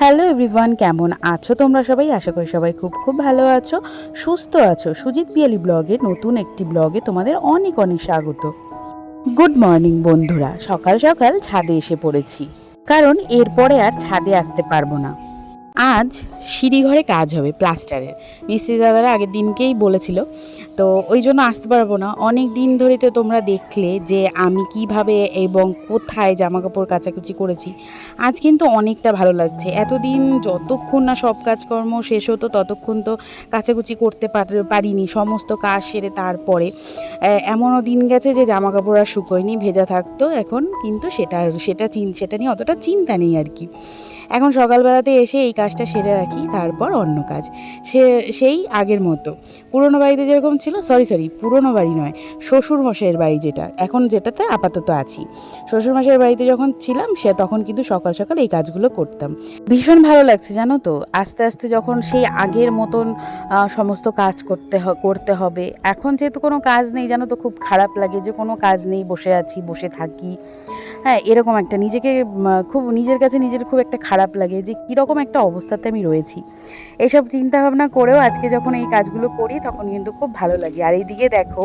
Hello everyone, কেমন আছো তোমরা সবাই? আশা করি সবাই খুব খুব ভালো আছো, সুস্থ আছো। সুজিত পিয়ালি ব্লগে, নতুন একটি ব্লগে তোমাদের অনেক অনেক স্বাগত। গুড মর্নিং বন্ধুরা, সকাল সকাল ছাদে এসে পড়েছি। কারণ এরপরে আর ছাদে আসতে পারব না। আজ সিঁড়িঘরে কাজ হবে, প্লাস্টারের। মিস্ত্রি দাদারা আগের দিনকেই বলেছিল, তো ওই জন্য আসতে পারব না। অনেক দিন ধরে তো তোমরা দেখলে যে আমি কীভাবে এবং কোথায় জামা কাপড় কাচাকুচি করেছি। আজ কিন্তু অনেকটা ভালো লাগছে। এতদিন যতক্ষণ না সব কাজকর্ম শেষ হতো, ততক্ষণ তো কাচাকুচি করতে পার- পারিনি। সমস্ত কাজ সেরে তারপরে এমনও দিন গেছে যে জামা কাপড় আর শুকোয়নি, ভেজা থাকতো। এখন কিন্তু সেটা সেটা সেটা নিয়ে অতটা চিন্তা নেই আর কি। এখন সকালবেলাতে এসে এই কাজটা সেরে রাখি, তারপর অন্য কাজ। সে, সেই আগের মতো। পুরনো বাড়িতে যেরকম ছিল সরি সরি পুরনো বাড়ি নয় শ্বশুর মশাইয়ের বাড়ি যেটা। এখন যেটাতে আপাতত আছি। শ্বশুর মশাইয়ের বাড়িতে যখন ছিলাম, সে তখন কিন্তু সকাল সকাল এই কাজগুলো করতাম। ভীষণ ভালো লাগছে, জানো তো? আস্তে আস্তে যখন সেই আগের মতন সমস্ত কাজ করতে করতে হবে। এখন যেহেতু কোনো কাজ নেই, জানো তো, খুব খারাপ লাগে যে কোনো কাজ নেই, বসে আছি, বসে থাকি। হ্যাঁ এরকম একটা নিজেকে খুব নিজের কাছে নিজের খুব একটা খারাপ লাগে যে কীরকম একটা অবস্থাতে আমি রয়েছি। এসব চিন্তাভাবনা করেও আজকে যখন এই কাজগুলো করি, তখন কিন্তু খুব ভালো লাগে। আর এইদিকে দেখো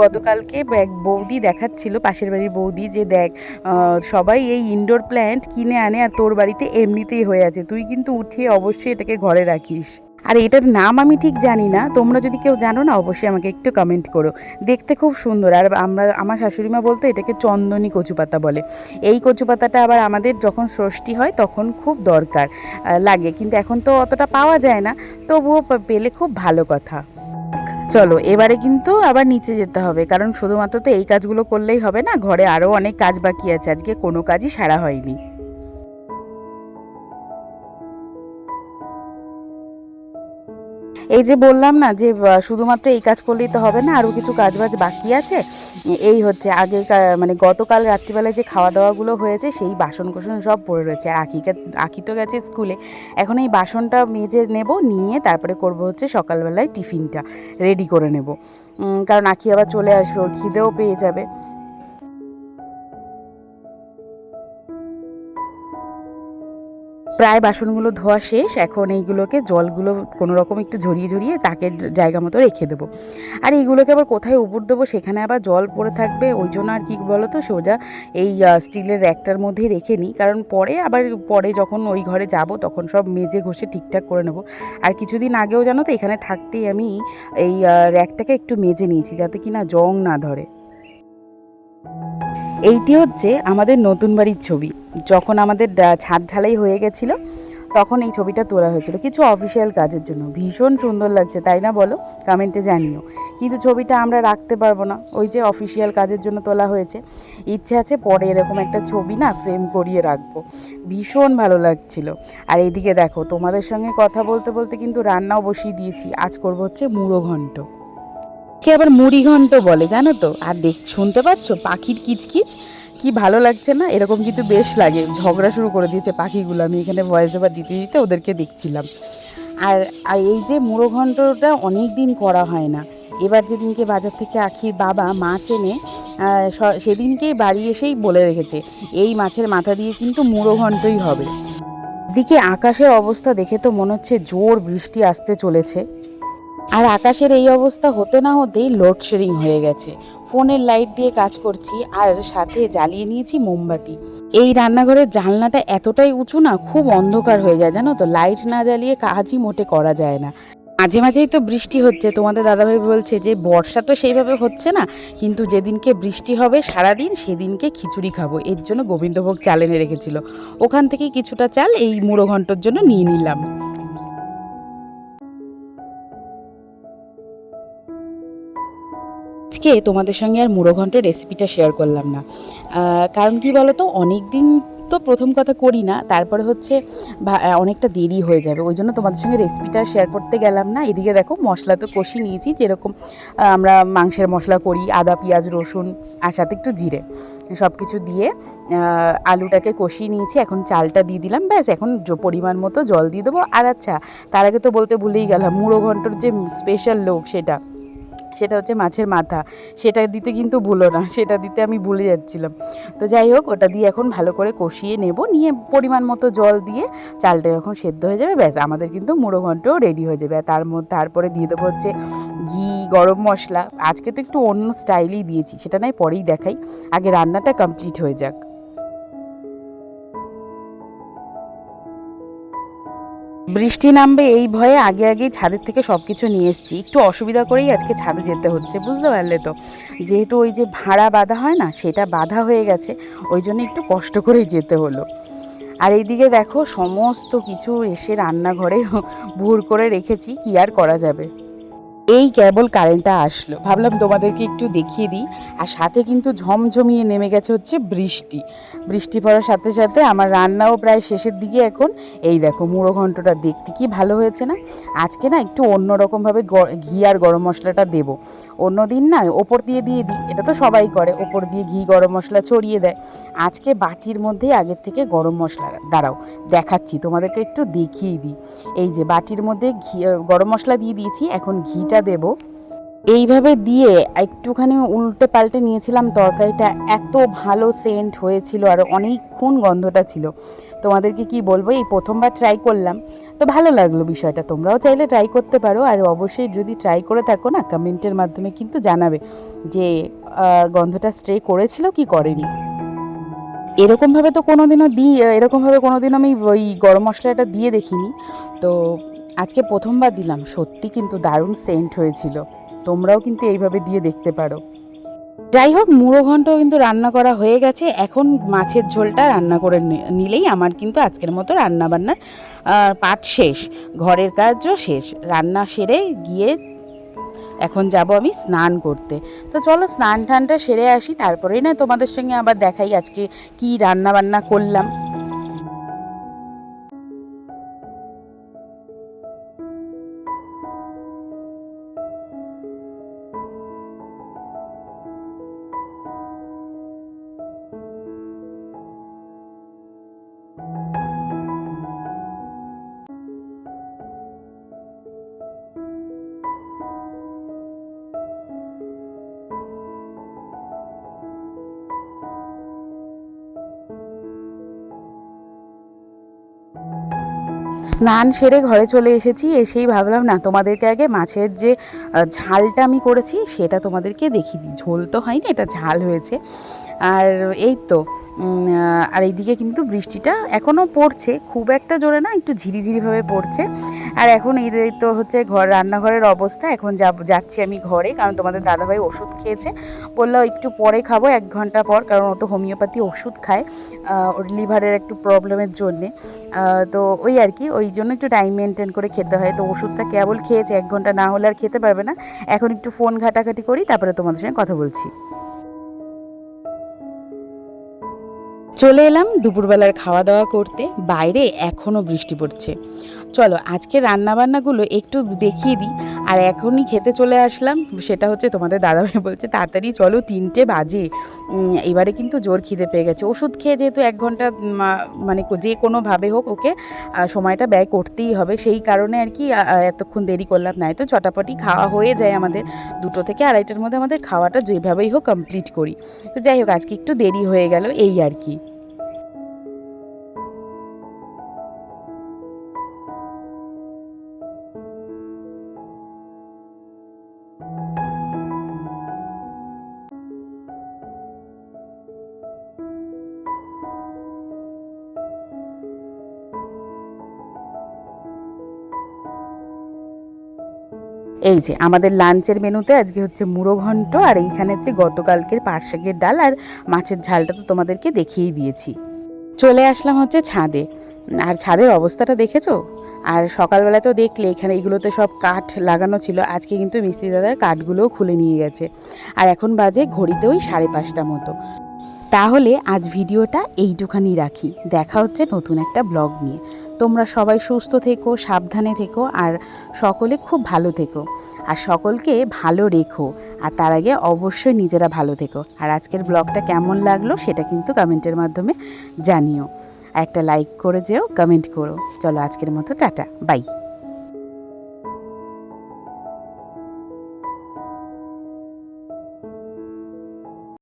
গতকালকে এক বৌদি দেখাচ্ছিল, পাশের বাড়ির বৌদি, যে দেখ সবাই এই ইনডোর প্ল্যান্ট কিনে আনে আর তোর বাড়িতে এমনিতেই হয়ে আছে। তুই কিন্তু উঠিয়ে অবশ্যই এটাকে ঘরে রাখিস। আর এটার নাম আমি ঠিক জানি না, তোমরা যদি কেউ জানো না, অবশ্যই আমাকে একটু কমেন্ট করো। দেখতে খুব সুন্দর, আর আমরা, আমার শাশুড়ি মা বলতো এটাকে চন্দনী কচুপাতা বলে। এই কচুপাতাটা আবার আমাদের যখন ষষ্ঠী হয়, তখন খুব দরকার লাগে। কিন্তু এখন তো অতটা পাওয়া যায় না, তবুও পেলে খুব ভালো কথা। চলো, এবারে কিন্তু আবার নিচে যেতে হবে, কারণ শুধুমাত্র তো এই কাজগুলো করলেই হবে না, ঘরে আরও অনেক কাজ বাকি আছে, আজকে কোনো কাজই সারা হয়নি। এই যে বললাম না যে শুধুমাত্র এই কাজ করলেই তো হবে না আরও কিছু কাজ বাজ বাকি আছে। এই হচ্ছে আগে মানে গতকাল রাত্রিবেলায় যে খাওয়া দাওয়াগুলো হয়েছে, সেই বাসন কোসন সব পড়ে রয়েছে। আর আখিকে, আখি তো গেছে স্কুলে। এখন এই বাসনটা মেজে নেব, নিয়ে তারপরে করব হচ্ছে সকালবেলায় টিফিনটা, রেডি করে নেব। কারণ আখি আবার চলে আসবে খিদেও পেয়ে যাবে। প্রায় বাসনগুলো ধোয়া শেষ, এখন এইগুলোকে জলগুলো কোনো রকম একটু ঝরিয়ে ঝরিয়ে তাকের জায়গা মতো রেখে দেবো। আর এইগুলোকে আবার কোথায় উপর দেবো, সেখানে আবার জল পড়ে থাকবে, ওই জন্য আর কি বলো তো সোজা এই স্টিলের র্যাকটার মধ্যে রেখে নিই। কারণ পরে আবার, পরে যখন ওই ঘরে যাব, তখন সব মেজে ঘষে ঠিকঠাক করে নেব। আর কিছুদিন আগেও জানো তো, এখানে থাকতেই আমি এই র্যাকটাকে একটু মেজে নিয়েছি, যাতে কি না জং না ধরে। এইটি হচ্ছে আমাদের নতুন বাড়ির ছবি। যখন আমাদের ছাদ ঢালাই হয়ে গেছিল, তখন এই ছবিটা তোলা হয়েছিল। কিছু অফিসিয়াল কাজের জন্য। ভীষণ সুন্দর লাগছে, তাই না বলো? কমেন্টে জানিও। কিন্তু ছবিটা আমরা রাখতে পারব না। ওই যে অফিসিয়াল কাজের জন্য তোলা হয়েছে। ইচ্ছে আছে পরে এরকম একটা ছবি না ফ্রেম করিয়ে রাখব। ভীষণ ভালো লাগছিল। আর এদিকে দেখো, তোমাদের সঙ্গে কথা বলতে বলতে কিন্তু রান্নাও বসিয়ে দিয়েছি। আজ করব হচ্ছে মুড়ো ঘন্ট। কে আবার মুড়ি ঘন্ট বলে, জানো তো? আর দেখ, শুনতে পাচ্ছ? পাখির কিচকিচ। কি ভালো লাগছে না, এরকম কিন্তু বেশ লাগে। ঝগড়া শুরু করে দিয়েছে পাখিগুলো। আমি এখানে ভয়েস ওভার দিতে দিতে ওদেরকে দেখছিলাম। আর এই যে মুড়ো ঘন্টটা অনেক দিন করা হয় না। এবার যেদিনকে বাজার থেকে আখির বাবা মাছ এনে সেদিনকেই বাড়ি এসেই বলে রেখেছে, এই মাছের মাথা দিয়ে কিন্তু মুড়ো ঘন্টই হবে। দিকে আকাশের অবস্থা দেখে তো মনে হচ্ছে জোর বৃষ্টি আসতে চলেছে। আর আকাশের এই অবস্থা হতে না হতেই লোডশেডিং হয়ে গেছে। ফোনের লাইট দিয়ে কাজ করছি, আর সাথে জ্বালিয়ে নিয়েছি মোমবাতি। এই রান্নাঘরের জানলাটা এতটাই উঁচু না, খুব অন্ধকার হয়ে যায়, জানো তো? লাইট না জ্বালিয়ে কাজই মোটে করা যায় না। মাঝে মাঝেই তো বৃষ্টি হচ্ছে, তোমাদের দাদাভাই বলছে যে, বর্ষা তো সেইভাবে হচ্ছে না, কিন্তু যেদিনকে বৃষ্টি হবে সারাদিন, সেদিনকে খিচুড়ি খাব। এর জন্য গোবিন্দভোগ চাল এনে রেখেছিল। ওখান থেকে কিছুটা চাল এই মুড়ো ঘন্টর জন্য নিয়ে নিলাম। আজকে তোমাদের সঙ্গে আর মুড়ো ঘন্টের রেসিপিটা শেয়ার করলাম না। কারণ কি বলো তো অনেক দিন তো প্রথম কথা করি না, তারপরে হচ্ছে অনেকটা দেরি হয়ে যাবে। ওই জন্য তোমাদের সঙ্গে রেসিপিটা শেয়ার করতে গেলাম না। এদিকে দেখো, মশলা তো কষি নিয়েছি, যেরকম আমরা মাংসের মশলা করি, আদা, পেঁয়াজ, রসুন, আর সাথে একটু জিরে। সব কিছু দিয়ে আলুটাকে কষিয়ে নিয়েছি, এখন চালটা দিয়ে দিলাম, ব্যাস, এখন পরিমাণ মতো জল দিয়ে দেবো। আর আচ্ছা তার আগে তো বলতে ভুলেই গেলাম, মুড়ো ঘন্টর যে স্পেশাল লোক সেটা। সেটা হচ্ছে মাছের মাথা। সেটা দিতে কিন্তু ভুলো না, সেটা দিতে আমি ভুলে যাচ্ছিলাম। তো যাই হোক, ওটা দিয়ে এখন ভালো করে কষিয়ে নেব, নিয়ে পরিমাণ মতো জল দিয়ে চালটা যখন সেদ্ধ হয়ে যাবে, ব্যাস, আমাদের কিন্তু মুড়ো ঘন্টও রেডি হয়ে যাবে। তার মধ্যে তারপরে দিয়ে দেবো হচ্ছে ঘি, গরম মশলা। আজকে তো একটু অন্য স্টাইলেই দিয়েছি, সেটা নয় পরেই দেখাই। আগে রান্নাটা কমপ্লিট হয়ে যাক। বৃষ্টি নামবে এই ভয়ে আগে আগেই ছাদের থেকে সব কিছু নিয়ে এসেছি। একটু অসুবিধা করেই আজকে ছাদে যেতে হচ্ছে, বুঝতে পারলে তো। যেহেতু ওই যে ভাড়া বাধা হয় না, সেটা বাধা হয়ে গেছে, ওই জন্য একটু কষ্ট করেই যেতে হলো। আর এইদিকে দেখো, সমস্ত কিছু এসে রান্নাঘরে ভুর করে রেখেছি, কি আর করা যাবে? এই কেবল কারেন্টটা আসলো। ভাবলাম তোমাদেরকে একটু দেখিয়ে দিই। আর সাথে কিন্তু ঝমঝমিয়ে নেমে গেছে হচ্ছে বৃষ্টি। বৃষ্টি পড়ার সাথে সাথে আমার রান্নাও প্রায় শেষের দিকে এখন। এই দেখো মুড়ো ঘন্টটা দেখতে কি ভালো হয়েছে না? আজকে না একটু অন্যরকমভাবে গ- ঘি আর গরম মশলাটা দেবো। অন্য দিন না ওপর দিয়ে দিয়ে দিই। এটা তো সবাই করে। ওপর দিয়ে ঘি, গরম মশলা ছড়িয়ে দেয়। আজকে বাটির মধ্যেই আগের থেকে গরম মশলা দাঁড়াও, দেখাচ্ছি। তোমাদেরকে একটু দেখিয়ে দিই। এই যে বাটির মধ্যে ঘি, গরম মশলা দিয়ে দিয়েছি। এখন ঘিটা দেব। এইভাবে দিয়ে একটুখানি উল্টে পাল্টে নিয়েছিলাম তরকারিটা। এত ভালো সেন্ট হয়েছিল আর অনেকক্ষণ গন্ধটা ছিল। তোমাদেরকে কি বলব? এই প্রথমবার ট্রাই করলাম। তো ভালো লাগল বিষয়টা। তোমরাও চাইলে ট্রাই করতে পারো। আর অবশ্যই যদি ট্রাই করে থাকো না কমেন্টের মাধ্যমে কিন্তু জানাবে যে গন্ধটা স্ট্রে করেছিল কি করেনি। এরকমভাবে তো কোনোদিনও দিই এরকমভাবে কোনোদিনও আমি ওই গরম মশলাটা দিয়ে দেখিনি। তো আজকে প্রথমবার দিলাম সত্যি কিন্তু দারুণ সেন্ট হয়েছিল। তোমরাও কিন্তু এইভাবে দিয়ে দেখতে পারো। যাই হোক মুড়ো ঘন্ট কিন্তু রান্না করা হয়ে গেছে। এখন মাছের ঝোলটা রান্না করে নিলেই আমার কিন্তু আজকের মতো রান্না বান্নার আহ, পাট শেষ। ঘরের কাজও শেষ। রান্না সেরে গিয়ে এখন যাব আমি স্নান করতে। তো চলো স্নান টানটা সেরে আসি তারপরেই না তোমাদের সঙ্গে আবার দেখাই আজকে কি রান্না বান্না করলাম। স্নান সেরে ঘরে চলে এসেছি, এসেই ভাবলাম, না, তোমাদেরকে আগে মাছের যে ঝালটা আমি করেছি, সেটা তোমাদেরকে দেখিয়ে দিই। ঝোল তো হয়নি, এটা ঝাল হয়েছে। আর এই তো আর এইদিকে কিন্তু বৃষ্টিটা এখনও পড়ছে, খুব একটা জোরে না, একটু ঝিরিঝিরিভাবে পড়ছে। আর এখন এই তো হচ্ছে ঘর, রান্নাঘরের অবস্থা, এখন যাব, যাচ্ছি আমি ঘরে, কারণ তোমাদের দাদাভাই ওষুধ খেয়েছে। বলল একটু পরে খাব, এক ঘণ্টা পর, কারণ ও তো হোমিওপ্যাথি ওষুধ খায় ওর লিভারের একটু প্রবলেমের জন্যে। তো ওই আর কি, ওই জন্য একটু টাইম মেনটেন করে খেতে হয়। তো ওষুধটা কেবল খেয়েছে, এক ঘণ্টা না হলে আর খেতে পারবে না। এখন একটু ফোন ঘাটাঘাটি করি, তারপরে তোমাদের সঙ্গে কথা বলছি। চলে এলাম দুপুরবেলার খাওয়া দাওয়া করতে। বাইরে এখনও বৃষ্টি পড়ছে। চলো, আজকে রান্নাবান্নাগুলো একটু দেখিয়ে দিই। আর এখনই খেতে চলে আসলাম, সেটা হচ্ছে তোমাদের দাদাভাই বলছে, তাড়াতাড়ি চলো, তিনটে বাজে। এবারে কিন্তু জোর খিদে পেয়ে গেছে। ওষুধ খেয়ে যেহেতু এক ঘণ্টা মানে যে কোনোভাবে হোক ওকে সময়টা ব্যয় করতেই হবে। সেই কারণে আর কি এতক্ষণ দেরি করলাম। নাই তো চটাপটি খাওয়া হয়ে যায় আমাদের দুটো থেকে আড়াইটার মধ্যে। আমাদের খাওয়াটা যেভাবেই হোক কমপ্লিট করি। তো যাই হোক, আজকে একটু দেরি হয়ে গেল, এই আর কি। এই যে, আমাদের লাঞ্চের মেনুতে আজকে হচ্ছে মুড়ো ঘন্ট আর এইখানে হচ্ছে গতকালকের পাট শাকের ডাল আর মাছের ঝালটা তো তোমাদেরকে দেখিয়েই দিয়েছি। চলে আসলাম হচ্ছে ছাদে। আর ছাদের অবস্থাটা দেখেছ? আর সকালবেলা তো দেখলে এখানে এগুলোতে সব কাঠ লাগানো ছিল, আজকে কিন্তু মিস্ত্রি দাদার কাঠগুলোও খুলে নিয়ে গেছে। আর এখন বাজে ঘড়িতে ওই সাড়ে পাঁচটা মতো। তাহলে আজ ভিডিওটা এইটুখানি রাখি। দেখা হচ্ছে নতুন একটা ব্লগ নিয়ে। তোমরা সবাই সুস্থ থেকো, সাবধানে থেকো আর সকলে খুব ভালো থেকো। আর সকলকে ভালো রেখো আর তার আগে অবশ্যই নিজেরা ভালো থেকো। আর আজকের ব্লগটা কেমন লাগল সেটা কিন্তু কমেন্টের মাধ্যমে জানিও। একটা লাইক করে যেও, কমেন্ট করো। চলো আজকের মতো, টাটা, বাই।